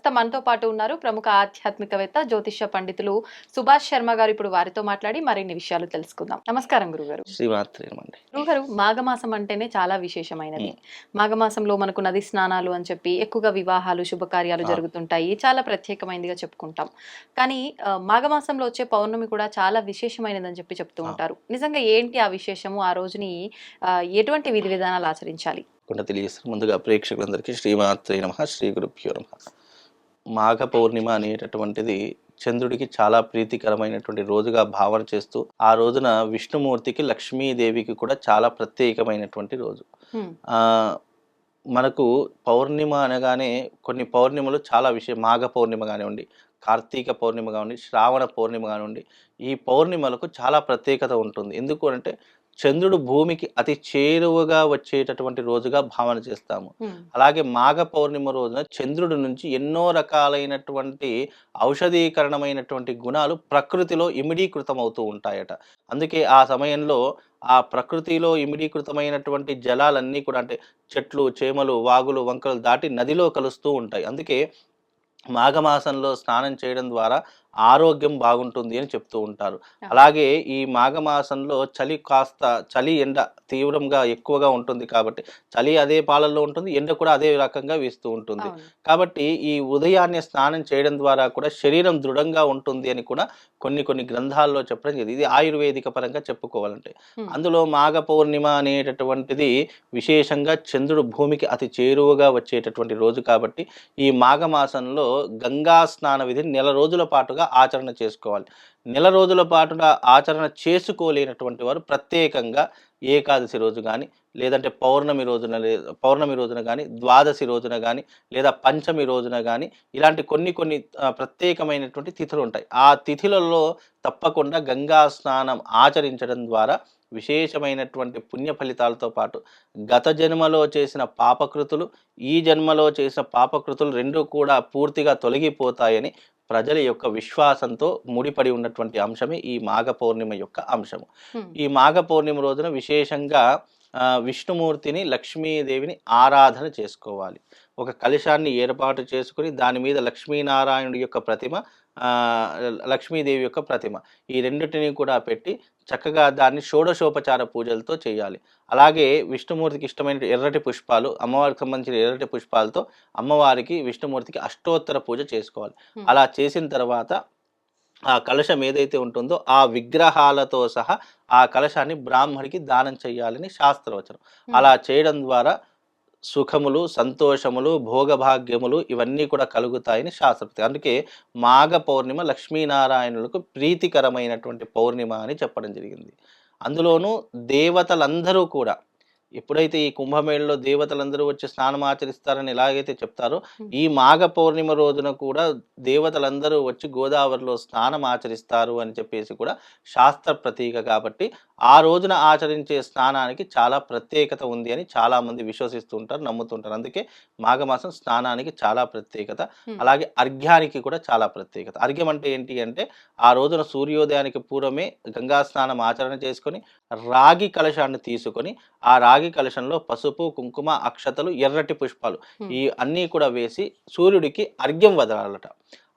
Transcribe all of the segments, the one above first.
ప్రస్తుతం మనతో పాటు ఉన్నారు ప్రముఖ ఆధ్యాత్మికవేత్త జ్యోతిష్య పండితులు సుభాష్ శర్మ గారు ఇప్పుడు వారితో మాట్లాడి మరిన్ని విషయాలు తెలుసుకుందాం. నమస్కారం గురుగారు. గురుగారు మాఘమాసం అంటేనే చాలా విశేషమైనది. మాఘమాసంలో మనకు నది స్నానాలు అని చెప్పి ఎక్కువగా వివాహాలు శుభకార్యాలు. జరుగుతుంటాయి. చాలా ప్రత్యేకమైనదిగా చెప్పుకుంటాం. కానీ మాఘమాసంలో వచ్చే పౌర్ణమి కూడా చాలా విశేషమైనదని చెప్పి చెప్తూ. ఉంటారు. నిజంగా ఏంటి ఆ విశేషము? ఆ రోజుని ఎటువంటి విధి విధానాలు ఆచరించాలి? కొంత తెలియజేస్తాను. ముందుగా ప్రేక్షకులందరికీ శ్రీమాత్రి నమ. శ్రీ గురుభ్యో నమ. మాఘ పౌర్ణిమ అనేటటువంటిది చంద్రుడికి చాలా ప్రీతికరమైనటువంటి రోజుగా భావన చేస్తూ ఆ రోజున విష్ణుమూర్తికి లక్ష్మీదేవికి కూడా చాలా ప్రత్యేకమైనటువంటి రోజు. మనకు పౌర్ణిమ అనగానే కొన్ని పౌర్ణిమలు చాలా విషయం మాఘ పౌర్ణిమ కానివ్వండి కార్తీక పౌర్ణిమ కానివ్వండి శ్రావణ పౌర్ణిమ కానివ్వండి ఈ పౌర్ణిమలకు చాలా ప్రత్యేకత ఉంటుంది. ఎందుకు అంటే చంద్రుడు భూమికి అతి చేరువగా వచ్చేటటువంటి రోజుగా భావన చేస్తాము. అలాగే మాఘ పౌర్ణిమ రోజున చంద్రుడి నుంచి ఎన్నో రకాలైనటువంటి ఔషధీకరణమైనటువంటి గుణాలు ప్రకృతిలో ఇమిడీకృతం అవుతూ ఉంటాయట. అందుకే ఆ సమయంలో ఆ ప్రకృతిలో ఇమిడీకృతమైనటువంటి జలాలన్నీ కూడా అంటే చెట్లు చేమలు వాగులు వంకలు దాటి నదిలో కలుస్తూ ఉంటాయి. అందుకే మాఘమాసంలో స్నానం చేయడం ద్వారా ఆరోగ్యం బాగుంటుంది అని చెప్తూ ఉంటారు. అలాగే ఈ మాఘమాసంలో చలి కాస్త చలి ఎండ తీవ్రంగా ఎక్కువగా ఉంటుంది కాబట్టి చలి అదే పాలల్లో ఉంటుంది ఎండ కూడా అదే రకంగా వీస్తూ ఉంటుంది. కాబట్టి ఈ ఉదయాన్నే స్నానం చేయడం ద్వారా కూడా శరీరం దృఢంగా ఉంటుంది అని కూడా కొన్ని కొన్ని గ్రంథాల్లో చెప్పడం జరిగింది. ఇది ఆయుర్వేదిక పరంగా చెప్పుకోవాలంటే. అందులో మాఘ పౌర్ణిమ అనేటటువంటిది విశేషంగా చంద్రుడు భూమికి అతి చేరువగా వచ్చేటటువంటి రోజు కాబట్టి ఈ మాఘమాసంలో గంగా స్నాన విధిని నెల రోజుల పాటుగా ఆచరణ చేసుకోవాలి. నెల రోజుల పాటుగా ఆచరణ చేసుకోలేనటువంటి వారు ప్రత్యేకంగా ఏకాదశి రోజు కానీ లేదంటే పౌర్ణమి రోజున పౌర్ణమి రోజున కానీ ద్వాదశి రోజున కానీ లేదా పంచమి రోజున కానీ ఇలాంటి కొన్ని కొన్ని ప్రత్యేకమైనటువంటి తిథులు ఉంటాయి. ఆ తిథులలో తప్పకుండా గంగా స్నానం ఆచరించడం ద్వారా విశేషమైనటువంటి పుణ్య ఫలితాలతో పాటు గత జన్మలో చేసిన పాపకృతులు ఈ జన్మలో చేసిన పాపకృతులు రెండు కూడా పూర్తిగా తొలగిపోతాయని ప్రజల యొక్క విశ్వాసంతో ముడిపడి ఉన్నటువంటి అంశమే ఈ మాఘ పౌర్ణిమ యొక్క అంశము. ఈ మాఘ పౌర్ణిమ రోజున విశేషంగా విష్ణుమూర్తిని లక్ష్మీదేవిని ఆరాధన చేసుకోవాలి ఒక కలశాన్ని ఏర్పాటు చేసుకుని దాని మీద లక్ష్మీనారాయణుడి యొక్క ప్రతిమ లక్ష్మీదేవి యొక్క ప్రతిమ ఈ రెండింటిని కూడా పెట్టి చక్కగా దాన్ని షోడశోపచార పూజలతో చేయాలి అలాగే విష్ణుమూర్తికి ఇష్టమైన ఎర్రటి పుష్పాలు అమ్మవారికి సంబంధించిన ఎర్రటి పుష్పాలతో అమ్మవారికి విష్ణుమూర్తికి అష్టోత్తర పూజ చేసుకోవాలి. అలా చేసిన తర్వాత ఆ కలశం ఏదైతే ఉంటుందో ఆ విగ్రహాలతో సహా ఆ కలశాన్ని బ్రాహ్మడికి దానం చేయాలని శాస్త్రవచనం. అలా చేయడం ద్వారా సుఖములు సంతోషములు భోగభాగ్యములు ఇవన్నీ కూడా కలుగుతాయని శాస్త్రపతి. అందుకే మాఘ పౌర్ణిమ లక్ష్మీనారాయణులకు ప్రీతికరమైనటువంటి పౌర్ణిమ అని చెప్పడం జరిగింది. అందులోనూ దేవతలందరూ కూడా ఎప్పుడైతే ఈ కుంభమేళలో దేవతలందరూ వచ్చి స్నానం ఆచరిస్తారని ఎలాగైతే చెప్తారో ఈ మాఘ పౌర్ణిమ రోజున కూడా దేవతలందరూ వచ్చి గోదావరిలో స్నానం ఆచరిస్తారు అని చెప్పేసి కూడా శాస్త్ర ప్రతీక కాబట్టి ఆ రోజున ఆచరించే స్నానానికి చాలా ప్రత్యేకత ఉంది అని చాలా మంది విశ్వసిస్తూ ఉంటారు నమ్ముతుంటారు. అందుకే మాఘమాసం స్నానానికి చాలా ప్రత్యేకత. అలాగే అర్ఘ్యానికి కూడా చాలా ప్రత్యేకత. అర్ఘ్యం అంటే ఏంటి అంటే ఆ రోజున సూర్యోదయానికి పూర్వమే గంగా స్నానం ఆచరణ చేసుకొని రాగి కలశాన్ని తీసుకొని ఆ రాగి కలశంలో పసుపు కుంకుమ అక్షతలు ఎర్రటి పుష్పాలు. ఈ అన్నీ కూడా వేసి సూర్యుడికి అర్ఘ్యం వదలాలట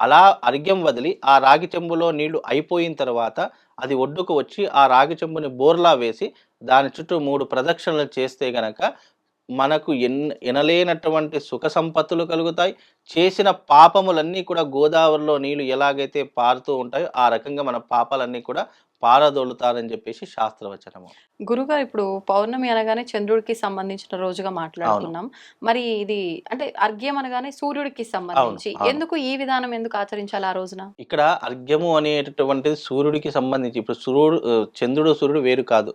అలా అర్ఘ్యం వదిలి ఆ రాగి చెంబులో నీళ్ళు అయిపోయిన తర్వాత అది ఒడ్డుకు వచ్చి ఆ రాగి చెంబుని బోర్లా వేసి దాని చుట్టూ మూడు ప్రదక్షిణలు చేస్తే గనక మనకు ఎన్ ఎనలేనటువంటి సుఖ సంపత్తులు కలుగుతాయి చేసిన పాపములన్నీ కూడా గోదావరిలో నీళ్ళు ఎలాగైతే పారుతూ ఉంటాయో ఆ రకంగా మన పాపాలన్నీ కూడా పారదోలుతారని చెప్పేసి శాస్త్రవచనము. గురుగారు ఇప్పుడు పౌర్ణమి అనగానే చంద్రుడికి సంబంధించిన రోజుగా మాట్లాడుతున్నాం మరి ఇది అంటే అర్ఘ్యం అనగానే సూర్యుడికి సంబంధించి. ఎందుకు ఈ విధానం ఎందుకు ఆచరించాలి ఆ రోజున? ఇక్కడ అర్ఘ్యము అనేటటువంటిది సూర్యుడికి సంబంధించి ఇప్పుడు సూర్యుడు చంద్రుడు సూర్యుడు వేరు కాదు.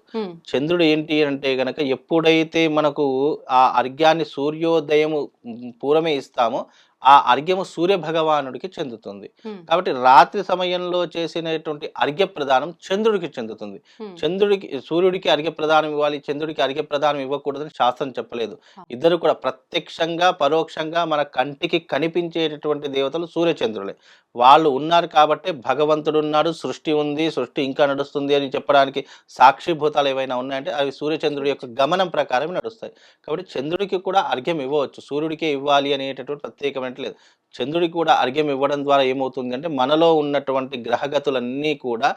చంద్రుడు ఏంటి అంటే గనక ఎప్పుడైతే మనకు ఆ అర్ఘ్యాన్ని సూర్యోదయము మ్, పూర్వమే ఇస్తామో ఆ అర్ఘ్యము సూర్య భగవానుడికి చెందుతుంది. కాబట్టి రాత్రి సమయంలో చేసినటువంటి అర్ఘ్య ప్రదానం చంద్రుడికి చెందుతుంది. చంద్రుడికి సూర్యుడికి అర్ఘ్య ప్రదానం ఇవ్వాలి చంద్రుడికి అర్ఘ్య ప్రదానం ఇవ్వకూడదని శాస్త్రం చెప్పలేదు. ఇద్దరు కూడా ప్రత్యక్షంగా పరోక్షంగా మన కంటికి కనిపించేటటువంటి దేవతలు సూర్యచంద్రులే. వాళ్ళు ఉన్నారు కాబట్టి భగవంతుడు ఉన్నాడు సృష్టి ఉంది సృష్టి ఇంకా నడుస్తుంది అని చెప్పడానికి సాక్షిభూతాలు ఏవైనా ఉన్నాయంటే అవి సూర్యచంద్రుడి యొక్క గమనం ప్రకారం నడుస్తాయి. కాబట్టి చంద్రుడికి కూడా అర్ఘ్యం ఇవ్వవచ్చు. సూర్యుడికే ఇవ్వాలి అనేటటువంటి ప్రత్యేకమైన లేదు చంద్రుడికి కూడా అర్ఘ్యం ఇవ్వడం ద్వారా ఏమవుతుంది అంటే మనలో ఉన్నటువంటి గ్రహగతులన్నీ కూడా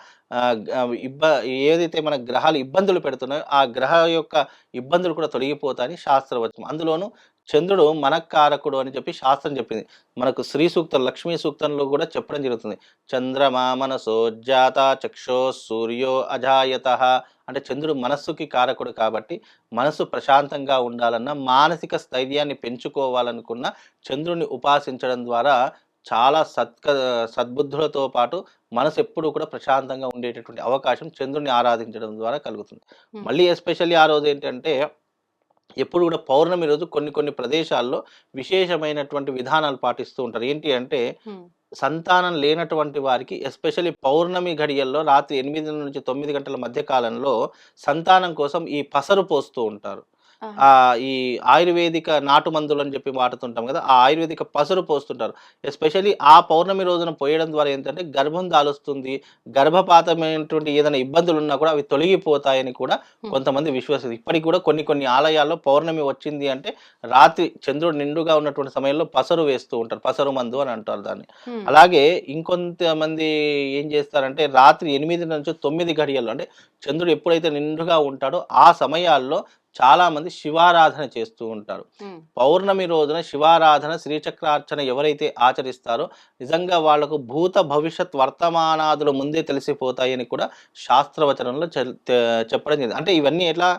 ఇబ్బ ఏదైతే మన గ్రహాలు ఇబ్బందులు పెడుతున్నాయో ఆ గ్రహ యొక్క ఇబ్బందులు కూడా తొలగిపోతాయని శాస్త్రవచనం. అందులోనూ చంద్రుడు మనకారకుడు అని చెప్పి శాస్త్రం చెప్పింది. మనకు శ్రీ సూక్తం లక్ష్మీ సూక్తంలో కూడా చెప్పడం జరుగుతుంది. చంద్రమా మనసో జాత చక్షో సూర్యో అజాయత. అంటే చంద్రుడు మనస్సుకి కారకుడు కాబట్టి మనసు ప్రశాంతంగా ఉండాలన్నా మానసిక స్థైర్యాన్ని పెంచుకోవాలనుకున్న చంద్రుడిని ఉపాసించడం ద్వారా చాలా సత్క సద్బుద్ధులతో పాటు మనసు ఎప్పుడు కూడా ప్రశాంతంగా ఉండేటటువంటి అవకాశం చంద్రుని ఆరాధించడం ద్వారా కలుగుతుంది. మళ్ళీ ఎస్పెషల్లీ ఆ రోజు ఏంటంటే ఎప్పుడు కూడా పౌర్ణమి రోజు కొన్ని కొన్ని ప్రదేశాల్లో విశేషమైనటువంటి విధానాలు పాటిస్తూ ఉంటారు. ఏంటి అంటే సంతానం లేనటువంటి వారికి ఎస్పెషల్లీ పౌర్ణమి గడియల్లో రాత్రి ఎనిమిది నుంచి తొమ్మిది గంటల మధ్య కాలంలో సంతానం కోసం ఈ పసరు పోస్తూ ఉంటారు. ఈ ఆయుర్వేదిక నాటు మందులు అని చెప్పి వాడుతుంటాం కదా ఆ ఆయుర్వేదిక పసరు పోస్తుంటారు. ఎస్పెషల్లీ ఆ పౌర్ణమి రోజున పోయడం ద్వారా ఏంటంటే గర్భం దాలుస్తుంది గర్భపాతమైనటువంటి ఏదైనా ఇబ్బందులు ఉన్నా కూడా అవి తొలగిపోతాయని కూడా. కొంతమంది విశ్వసిస్తారు. ఇప్పటికి కూడా కొన్ని కొన్ని ఆలయాల్లో పౌర్ణమి వచ్చింది అంటే రాత్రి చంద్రుడు నిండుగా ఉన్నటువంటి సమయంలో పసరు వేస్తూ ఉంటారు. పసరు మందు అని అంటారు దాన్ని. అలాగే ఇంకొంతమంది ఏం చేస్తారంటే రాత్రి ఎనిమిది నుంచి తొమ్మిది గడియల్లో అంటే చంద్రుడు ఎప్పుడైతే నిండుగా ఉంటాడో ఆ సమయాల్లో చాలా మంది శివారాధన చేస్తూ ఉంటారు. పౌర్ణమి రోజున శివారాధన శ్రీచక్రార్చన ఎవరైతే ఆచరిస్తారో నిజంగా వాళ్ళకు భూత భవిష్యత్ వర్తమానాదులు ముందే తెలిసిపోతాయని కూడా శాస్త్రవచనంలో చెప్పడం జరిగింది. అంటే ఇవన్నీ ఎట్లా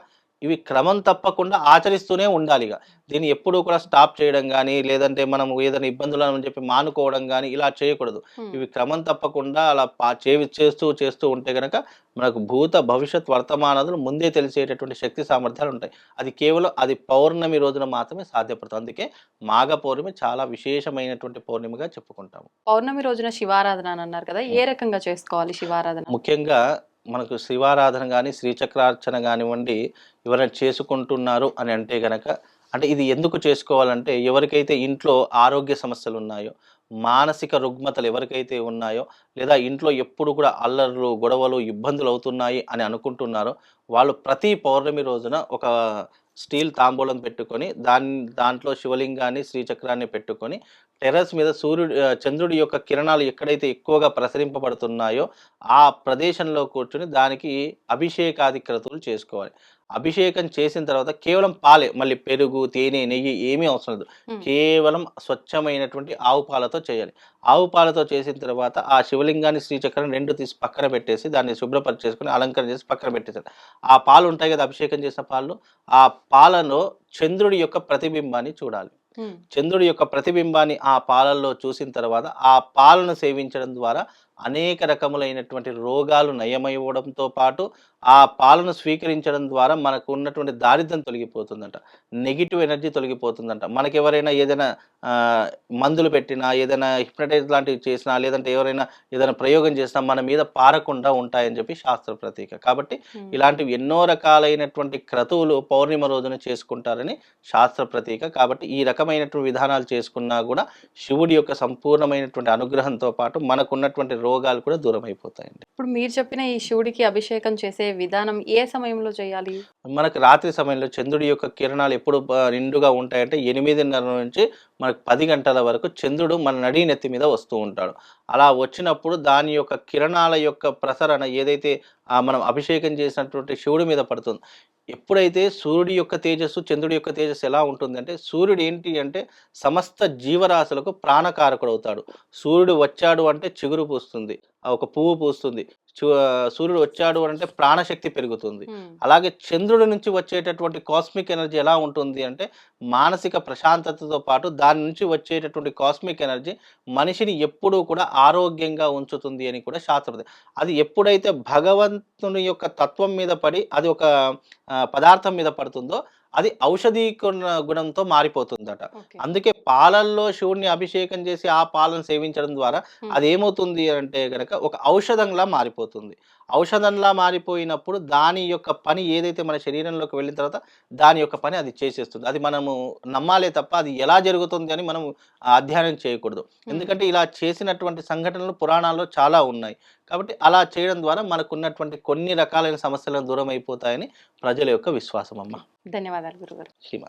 ఇవి క్రమం తప్పకుండా ఆచరిస్తూనే ఉండాలి ఇక. దీన్ని ఎప్పుడూ కూడా స్టాప్ చేయడం కానీ లేదంటే మనం ఏదైనా ఇబ్బందులు అని చెప్పి మానుకోవడం కానీ ఇలా చేయకూడదు. ఇవి క్రమం తప్పకుండా అలా పా చేవి చేస్తూ చేస్తూ ఉంటే కనుక మనకు భూత భవిష్యత్ వర్తమానాలు ముందే తెలిసేటటువంటి శక్తి సామర్థ్యాలు ఉంటాయి. అది కేవలం అది పౌర్ణమి రోజున మాత్రమే సాధ్యపడుతుంది. అందుకే మాఘ పౌర్ణమి చాలా విశేషమైనటువంటి పౌర్ణమిగా చెప్పుకుంటాము. పౌర్ణమి రోజున శివారాధన అని అన్నారు కదా ఏ రకంగా చేసుకోవాలి శివారాధన? ముఖ్యంగా మనకు శివారాధన కానీ శ్రీచక్రార్చన కానివ్వండి ఎవరైనా చేసుకుంటున్నారు అని అంటే గనక అంటే ఇది ఎందుకు చేసుకోవాలంటే ఎవరికైతే ఇంట్లో ఆరోగ్య సమస్యలు ఉన్నాయో మానసిక రుగ్మతలు ఎవరికైతే ఉన్నాయో లేదా ఇంట్లో ఎప్పుడు కూడా అల్లర్లు గొడవలు ఇబ్బందులు అవుతున్నాయి అని అనుకుంటున్నారో వాళ్ళు ప్రతి పౌర్ణమి రోజున ఒక స్టీల్ తాంబూలం పెట్టుకొని దాని దాంట్లో శివలింగాన్ని శ్రీచక్రాన్ని పెట్టుకొని టెర్రస్ మీద సూర్యుడు చంద్రుడి యొక్క కిరణాలు ఎక్కడైతే ఎక్కువగా ప్రసరింపబడుతున్నాయో ఆ ప్రదేశంలో కూర్చుని దానికి అభిషేకాది క్రతువులు చేసుకోవాలి. అభిషేకం చేసిన తర్వాత కేవలం పాలే మళ్ళీ పెరుగు తేనె నెయ్యి ఏమీ అవసరం లేదు. కేవలం స్వచ్ఛమైనటువంటి ఆవు పాలతో చేయాలి. ఆవు పాలతో చేసిన తర్వాత ఆ శివలింగాన్ని శ్రీచక్రం రెండు తీసి పక్కన పెట్టేసి దాన్ని శుభ్రపరిచేసుకుని అలంకరణ చేసి పక్కన పెట్టేసారు ఆ పాలు ఉంటాయి కదా అభిషేకం చేసిన పాలు. ఆ పాలలో చంద్రుడి యొక్క ప్రతిబింబాన్ని చూడాలి. చంద్రుడి యొక్క ప్రతిబింబాన్ని ఆ పాలల్లో చూసిన తర్వాత ఆ పాలను సేవించడం ద్వారా అనేక రకములైనటువంటి రోగాలు నయమైవడంతో పాటు ఆ పాలను స్వీకరించడం ద్వారా మనకు ఉన్నటువంటి దారిద్ర్యం తొలగిపోతుందంట. Negative energy తొలగిపోతుందంట. మనకి ఎవరైనా ఏదైనా మందులు పెట్టినా ఏదైనా హిప్నటైజ్ లాంటివి చేసినా లేదంటే ఎవరైనా ఏదైనా ప్రయోగం చేసినా మన మీద పారకుండా ఉంటాయని చెప్పి శాస్త్ర ప్రతీక. కాబట్టి. ఇలాంటివి ఎన్నో రకాలైనటువంటి క్రతువులు పౌర్ణిమ రోజున చేసుకుంటారని శాస్త్ర ప్రతీక. కాబట్టి ఈ రకమైనటువంటి విధానాలు చేసుకున్నా కూడా శివుడి యొక్క సంపూర్ణమైనటువంటి అనుగ్రహంతో పాటు మనకున్నటువంటి రోగాలు కూడా దూరం అయిపోతాయండి ఇప్పుడు మీరు చెప్పిన ఈ శివుడికి అభిషేకం చేసే విధానం ఏ సమయంలో చేయాలి? మనకు రాత్రి సమయంలో చంద్రుడి యొక్క కిరణాలు ఎప్పుడు నిండుగా ఉంటాయంటే ఎనిమిదిన్నర నుంచి మనకు పది గంటల వరకు చంద్రుడు మన నడి నెత్తి మీద వస్తూ ఉంటాడు. అలా వచ్చినప్పుడు దాని యొక్క కిరణాల యొక్క ప్రసరణ ఏదైతే ఆ మనం అభిషేకం చేసినటువంటి శివుడి మీద పడుతుంది ఎప్పుడైతే సూర్యుడి యొక్క తేజస్సు చంద్రుడి యొక్క తేజస్సు ఎలా ఉంటుందంటే సూర్యుడు ఏంటి అంటే సమస్త జీవరాశులకు ప్రాణకారకుడు అవుతాడు సూర్యుడు వచ్చాడు అంటే చిగురు పూస్తుంది. ఒక పువ్వు పూస్తుంది. సూర్యుడు వచ్చాడు అంటే ప్రాణశక్తి పెరుగుతుంది. అలాగే చంద్రుడి నుంచి వచ్చేటటువంటి కాస్మిక్ ఎనర్జీ ఎలా ఉంటుంది అంటే మానసిక ప్రశాంతతతో పాటు దాని నుంచి వచ్చేటటువంటి కాస్మిక్ ఎనర్జీ మనిషిని ఎప్పుడూ కూడా ఆరోగ్యంగా ఉంచుతుంది అని కూడా శాస్త్రం అది ఎప్పుడైతే భగవంతుని యొక్క తత్వం మీద పడి అది ఒక పదార్థం మీద పడుతుందో అది ఔషధీ గుణ- గుణంతో మారిపోతుందట. అందుకే పాలల్లో శివుణ్ణి అభిషేకం చేసి ఆ పాలను సేవించడం ద్వారా. అది ఏమవుతుంది అంటే గనక ఒక ఔషధంలా మారిపోతుంది. ఔషధంలా మారిపోయినప్పుడు దాని యొక్క పని ఏదైతే మన శరీరంలోకి వెళ్ళిన తర్వాత దాని యొక్క పని అది చేసేస్తుంది. అది మనము నమ్మాలే తప్ప అది ఎలా జరుగుతుంది అని మనం అధ్యయనం చేయకూడదు. ఎందుకంటే ఇలా చేసినటువంటి సంఘటనలు పురాణాల్లో చాలా ఉన్నాయి. కాబట్టి అలా చేయడం ద్వారా మనకు ఉన్నటువంటి కొన్ని రకాలైన సమస్యలను దూరం అయిపోతాయని ప్రజల యొక్క విశ్వాసం అమ్మ ధన్యవాదాలు గురుగారు. శ్రీమా